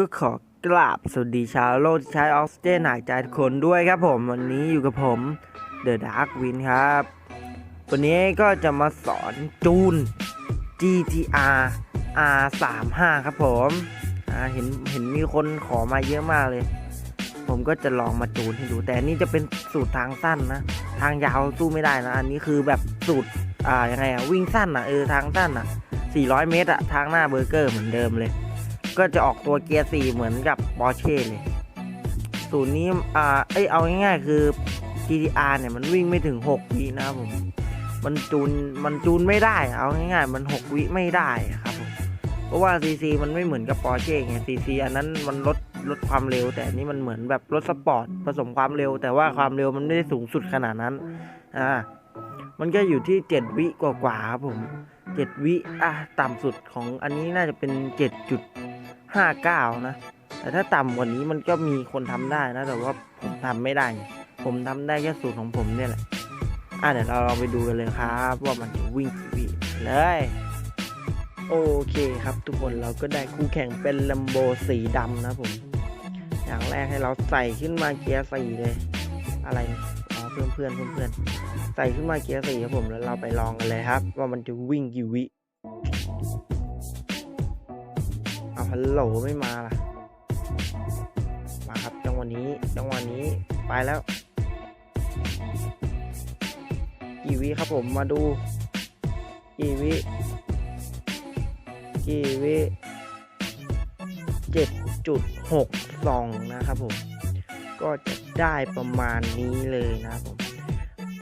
ก็ขอกราบสวัสดีชาวโลกที่ใช้ออกซิเจนหายใจทุกคนด้วยครับผมวันนี้อยู่กับผมเดอะดาร์กวินครับ วันนี้ก็จะมาสอนจูน GTR R35 ครับผมเห็นเห็นมีคนขอมาเยอะมากเลย ผมก็จะลองมาจูนให้ดู แต่นนี้จะเป็นสูตรทางสั้นนะ ทางยาวสู้ไม่ได้นะ อันนี้คือแบบสูตรอ่ายังไงอะวิ่งสั้นอะเออทางสั้นอะ400 เมตรอะทางหน้าเบอร์เกอร์เหมือนเดิมเลย ก็จะออกตัวเกียร์4เหมือนกับปอร์เช่เลยสูตรนี้อ่าเอ้ยเอาง่ายๆคือ GTR เนี่ยมันวิ่งไม่ถึง 6 วินะครับผม มันจูนมันจูนไม่ได้ เอาง่ายๆ มัน 6 วิไม่ได้ครับผม เพราะว่า CC มันไม่เหมือนกับปอร์เช่ไง CC อันนั้นมันลดลดความเร็ว แต่นี้มันเหมือนแบบรถสปอร์ตผสมความเร็ว แต่ว่าความเร็วมันไม่ได้สูงสุดขนาดนั้น อ่า มันก็อยู่ที่ 7 วิกว่าๆครับผม 7 วิ อะ ต่ำสุดของอันนี้น่าจะเป็น 7.59นะ แต่ถ้าต่ำกว่านี้มันก็มีคนทำได้นะ แต่ว่าผมทำไม่ได้ ผมทำได้แค่สูตรของผมเนี่ยแหละ อะเดี๋ยวเราลองไปดูกันเลยครับ ว่ามันจะวิ่งกี่วิเลยโอเคครับทุกคนเราก็ได้คู่แข่งเป็นลัมโบสีดำนะผม อย่างแรกให้เราใส่ขึ้นมาเกียร์สี่เลย อะไรเนี่ยอ๋อเพื่อนเพื่อนเพื่อนเพื่อนใส่ขึ้นมาเกียร์สี่ครับผมแล้วเราไปลองกันเลยครับ ว่ามันจะวิ่งกี่วิ ฮัลโหลไม่มาล่ะ มาครับจังหวะนี้จังหวะนี้ไปแล้วกี่วิครับผมมาดูกี่วิกี่วิเจ็ดจุดหกสองนะครับผม ก็จะได้ประมาณนี้เลยนะครับผม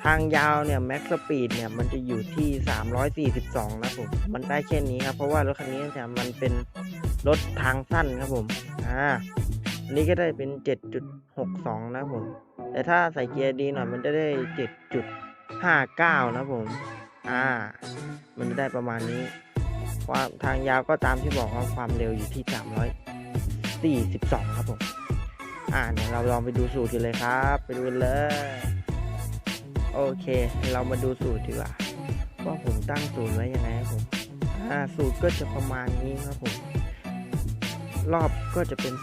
ทางยาวเนี่ยแม็กสปีดเนี่ยมันจะอยู่ที่ 342 นะครับผม มันได้แค่นี้ครับ เพราะว่ารถคันนี้เนี่ยมันเป็น รถทางสั้นครับผมอ่าอันนี้ก็ได้เป็น 7.62 นะครับผม แต่ถ้าใส่เกียร์ดีหน่อยมันจะได้ 7.59 นะครับผม อ่า มันจะได้ประมาณนี้ ความทางยาวก็ตามที่บอกว่าความเร็วอยู่ที่ 342 ครับผม อ่าเดี๋ยวเราลองไปดูสูตรกันเลยครับ ไปดูกันเลย โอเค เรามาดูสูตรดีกว่า ว่าผมตั้งสูตรไว้ยังไงครับผม อ่า สูตรก็จะประมาณนี้ครับผม รอบก็จะเป็น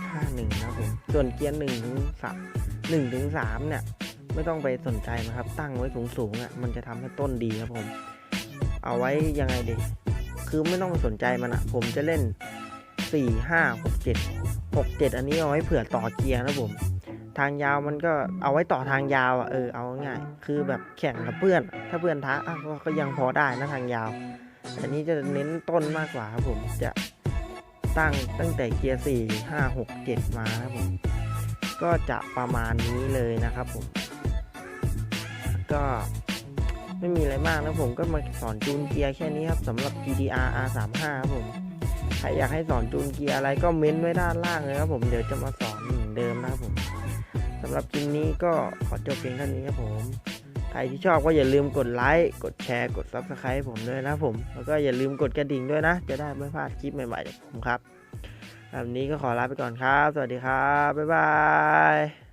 4.51 นะครับผมส่วนเกียร์1ถึง3 1ถึง3เนี่ย ไม่ต้องไปสนใจนะครับ ตั้งไว้สูงๆอะมันจะทำให้ต้นดีครับผม เอาไว้ยังไงดีคือไม่ต้องไปสนใจมันอะ ผมจะเล่น 4 5 6 7 6 7 อันนี้เอาไว้เผื่อต่อเกียร์นะผมทางยาวมันก็เอาไว้ต่อทางยาวอะเออเอาง่ายคือแบบแข่งกับเพื่อน ถ้าเพื่อนท้าก็ยังพอได้นะทางยาว อันนี้จะเน้นต้นมากกว่าครับผมจะ ตั้งตั้งแต่เกียร์ 4 5 6 7 มาครับผม ก็จะประมาณนี้เลยนะครับผม ก็ไม่มีอะไรมากนะผมก็มาสอนจูนเกียร์แค่นี้ครับสำหรับ GTR R35 ครับผม ใครอยากให้สอนจูนเกียร์อะไรก็เม้นไว้ด้านล่างเลยครับผม เดี๋ยวจะมาสอนเหมือนเดิมนะครับผมสำหรับคลิปนี้ก็ขอจบเพียงเท่านี้ครับผม ใครที่ชอบก็อย่าลืมกดไลค์กดแชร์กด Subscribe ให้ผมด้วยนะผม แล้วก็อย่าลืมกดกระดิ่งด้วยนะ จะได้ไม่พลาดคลิปใหม่ๆจากผมครับแบบนี้ก็ขอลาไปก่อนครับ สวัสดีครับ บ๊ายบาย